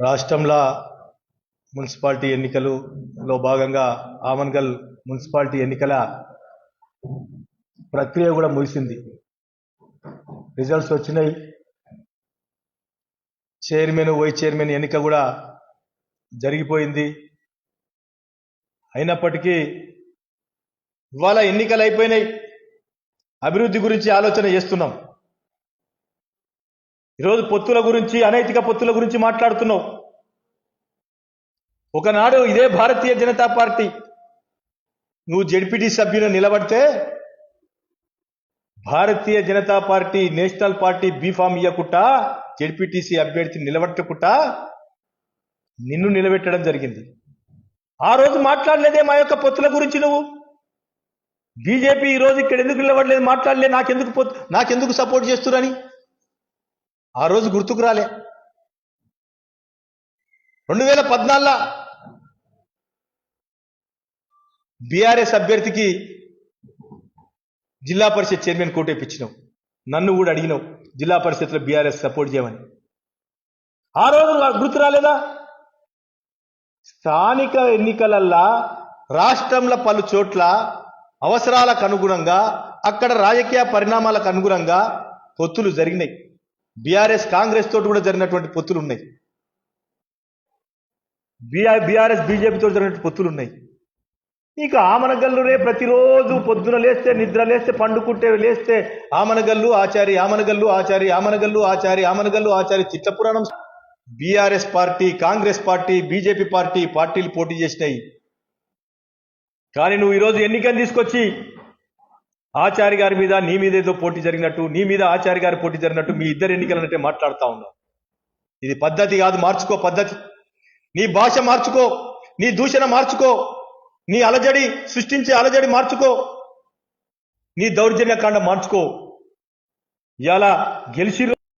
రాష్ట్రంలో మున్సిపాలిటీ ఎన్నికలులో భాగంగా ఆమన్గల్ మున్సిపాలిటీ ఎన్నికల ప్రక్రియ కూడా ముగిసింది. రిజల్ట్స్ వచ్చినాయి. చైర్మన్ వైస్ చైర్మన్ ఎన్నిక కూడా జరిగిపోయింది. అయినప్పటికీ ఇవాళ ఎన్నికలు అయిపోయినాయి. అభివృద్ధి గురించి ఆలోచన చేస్తున్నాం. ఈరోజు పొత్తుల గురించి అనైతిక పొత్తుల గురించి మాట్లాడుతున్నావు. ఒకనాడు ఇదే భారతీయ జనతా పార్టీ నువ్వు జడ్పీటీ సభ్యుని నిలబడితే Bharatiya Janata Party national party B form ఇవ్వకుండా జడ్పీటీసీ అభ్యర్థిని నిలబెట్టకుండా నిన్ను నిలబెట్టడం జరిగింది. ఆ రోజు మాట్లాడలేదే మా యొక్క పొత్తుల గురించి నువ్వు? బీజేపీ ఈ రోజు ఇక్కడ ఎందుకు నిలబడలేదు? మాట్లాడలే నాకెందుకు పొత్తు నాకెందుకు సపోర్ట్ చేస్తురని ఆ రోజు గుర్తుకు రాలే. రెండు వేల పద్నాలుగులో బీఆర్ఎస్ అభ్యర్థికి జిల్లా పరిషత్ చైర్మన్ కోట ఇప్పించినావు. నన్ను కూడా అడిగినావు జిల్లా పరిషత్లో బీఆర్ఎస్ సపోర్ట్ చేయమని. ఆ రోజు గుర్తు రాలేదా? స్థానిక ఎన్నికలల్లా రాష్ట్రంలో పలు చోట్ల అవసరాలకు అనుగుణంగా అక్కడ రాజకీయ పరిణామాలకు అనుగుణంగా పొత్తులు జరిగినాయి. బీఆర్ఎస్ కాంగ్రెస్ తోటి కూడా జరిగినటువంటి పొత్తులు ఉన్నాయి బీఆర్ బీఆర్ఎస్ బీజేపీతో జరిగినటువంటి పొత్తులు ఉన్నాయి ఇక ఆమనగల్లురే ప్రతిరోజు పొద్దున లేస్తే నిద్ర లేస్తే పండుకుంటే లేస్తే ఆమనగల్లు ఆచారి ఆమనగల్లు ఆచారి ఆమనగల్లు ఆచారి ఆమనగల్లు ఆచారి చిట్ల పురాణం BRS party Congress party BJP party పార్టీలు పోటీ చేసినాయి. కానీ నువ్వు ఈరోజు ఎన్నికలు తీసుకొచ్చి ఆచారి గారి మీద నీ మీద ఏదో పోటీ జరిగినట్టు నీ మీద ఆచారి గారి పోటీ జరిగినట్టు మీ ఇద్దరు ఎన్నికలు మాట్లాడుతూ మాట్లాడుతా ఉన్నావు. ఇది పద్ధతి కాదు మార్చుకో పద్ధతి. నీ భాష మార్చుకో నీ దూషణ మార్చుకో నీ అలజడి సృష్టించే అలజడి మార్చుకో నీ దౌర్జన్య కాండ మార్చుకో. ఇలా గెలిచిరు